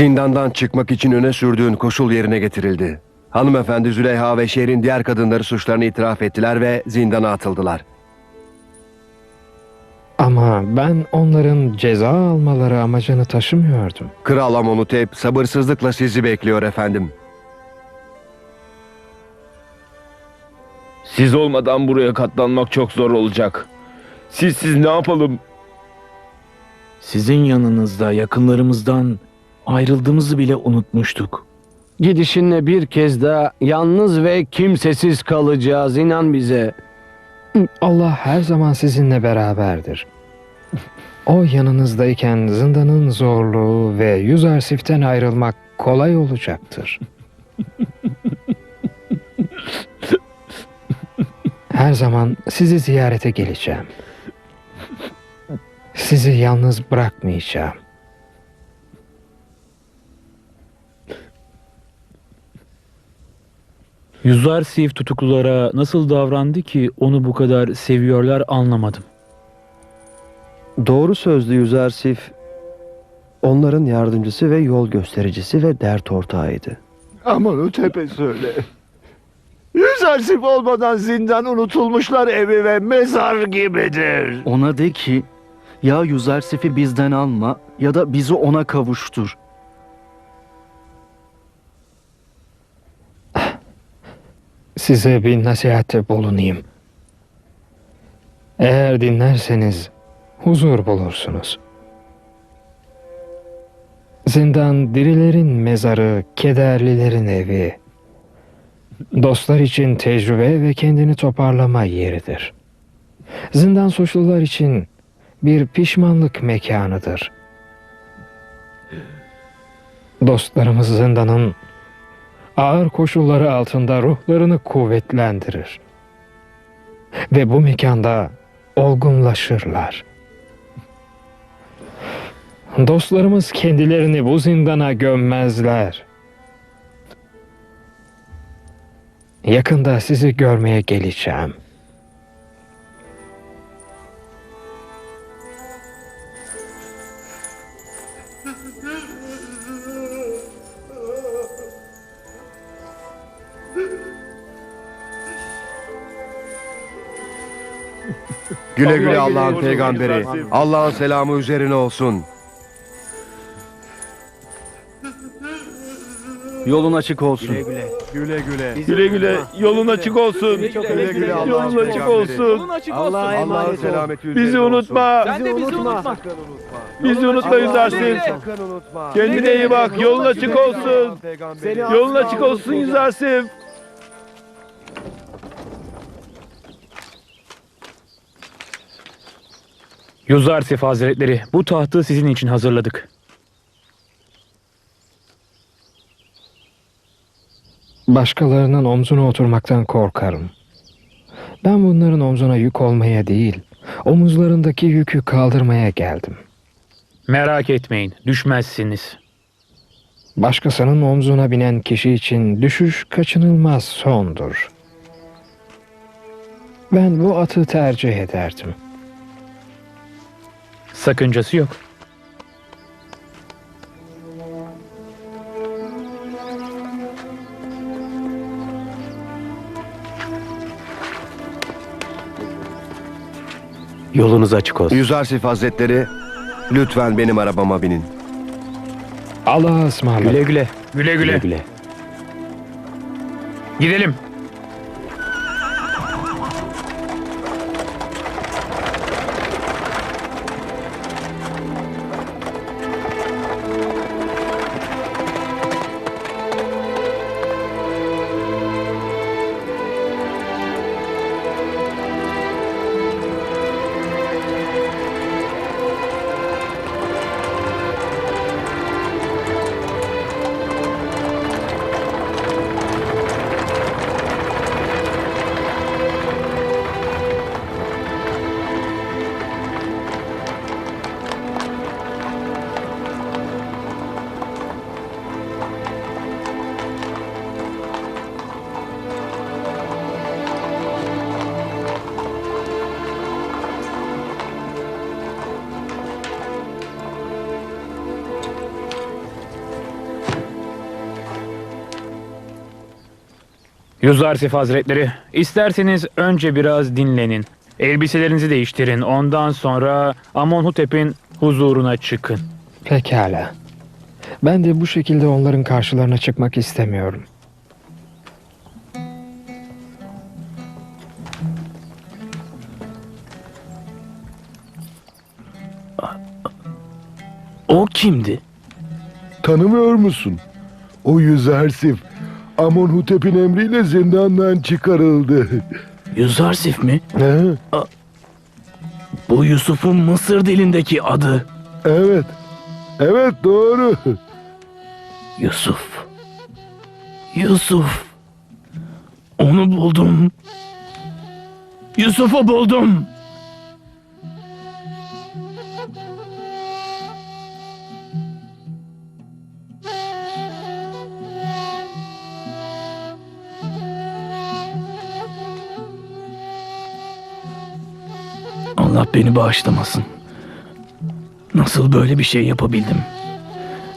Zindandan çıkmak için öne sürdüğün koşul yerine getirildi. Hanımefendi Züleyha ve şehrin diğer kadınları suçlarını itiraf ettiler ve zindana atıldılar. Ama ben onların ceza almaları amacını taşımıyordum. Kral Amonutep sabırsızlıkla sizi bekliyor efendim. Siz olmadan buraya katlanmak çok zor olacak. Siz siz ne yapalım? Sizin yanınızda yakınlarımızdan ayrıldığımızı bile unutmuştuk. Gidişinle bir kez daha yalnız ve kimsesiz kalacağız inan bize. Allah her zaman sizinle beraberdir. O yanınızdayken zindanın zorluğu ve yüz arsiften ayrılmak kolay olacaktır. Her zaman sizi ziyarete geleceğim. Sizi yalnız bırakmayacağım. Yüzler Sif tutuklulara nasıl davrandı ki onu bu kadar seviyorlar anlamadım. Doğru sözlü Yüzersif onların yardımcısı ve yol göstericisi ve dert ortağıydı. Aman o tepe söyle. Yüz arsif olmadan zindan unutulmuşlar evi ve mezar gibidir. Ona de ki ya Yüzersif'i bizden alma ya da bizi ona kavuştur. Size bir nasihatte bulunayım. Eğer dinlerseniz huzur bulursunuz. Zindan dirilerin mezarı, kederlilerin evi. Dostlar için tecrübe ve kendini toparlama yeridir. Zindan suçlular için bir pişmanlık mekanıdır. Dostlarımız zindanın ağır koşulları altında ruhlarını kuvvetlendirir. Ve bu mekanda olgunlaşırlar. Dostlarımız kendilerini bu zindana gömmezler. Yakında sizi görmeye geleceğim. Güle güle Allah'ın peygamberi. Allah'ın selamı üzerine olsun. Yolun açık olsun. Güle güle. Güle güle yolun açık olsun. Güle güle Allah'ın Yolun açık peygamberi. olsun. Allah'a Allah'ın emanet ol. selameti üzerine Bizi unutma. Sen de bizi unutma. Bizi unutma unutma. Kendine iyi bak. Yolun açık olsun. Yolun açık olsun Yüzersif. Yüzler Sif Hazretleri bu tahtı sizin için hazırladık. Başkalarının omzuna oturmaktan korkarım. Ben bunların omzuna yük olmaya değil, omuzlarındaki yükü kaldırmaya geldim. Merak etmeyin düşmezsiniz. Başkasının omzuna binen kişi için düşüş kaçınılmaz sondur. Ben bu atı tercih ederdim. Sakıncası yok. Yolunuz açık olsun. Yüzarsif Hazretleri, lütfen benim arabama binin. Allah'a ısmarladık. Güle güle. Güle güle. Güle güle. Gidelim. Yüzarsif Hazretleri, isterseniz önce biraz dinlenin. Elbiselerinizi değiştirin. Ondan sonra Amonhotep'in huzuruna çıkın. Pekala. Ben de bu şekilde onların karşılarına çıkmak istemiyorum. O kimdi? Tanımıyor musun? O Yüzersif. Amonhotep'in emriyle zindandan çıkarıldı. Yüzarsif mi? He? Bu Yusuf'un Mısır dilindeki adı. Evet. Evet doğru. Yusuf. Yusuf. Onu buldum. Yusuf'u buldum. Allah beni bağışlamasın. Nasıl böyle bir şey yapabildim?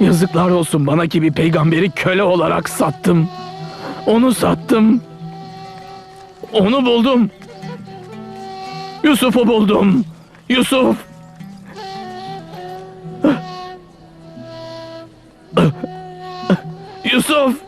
Yazıklar olsun bana ki bir peygamberi köle olarak sattım. Onu sattım. Onu buldum. Yusuf'u buldum. Yusuf. Yusuf.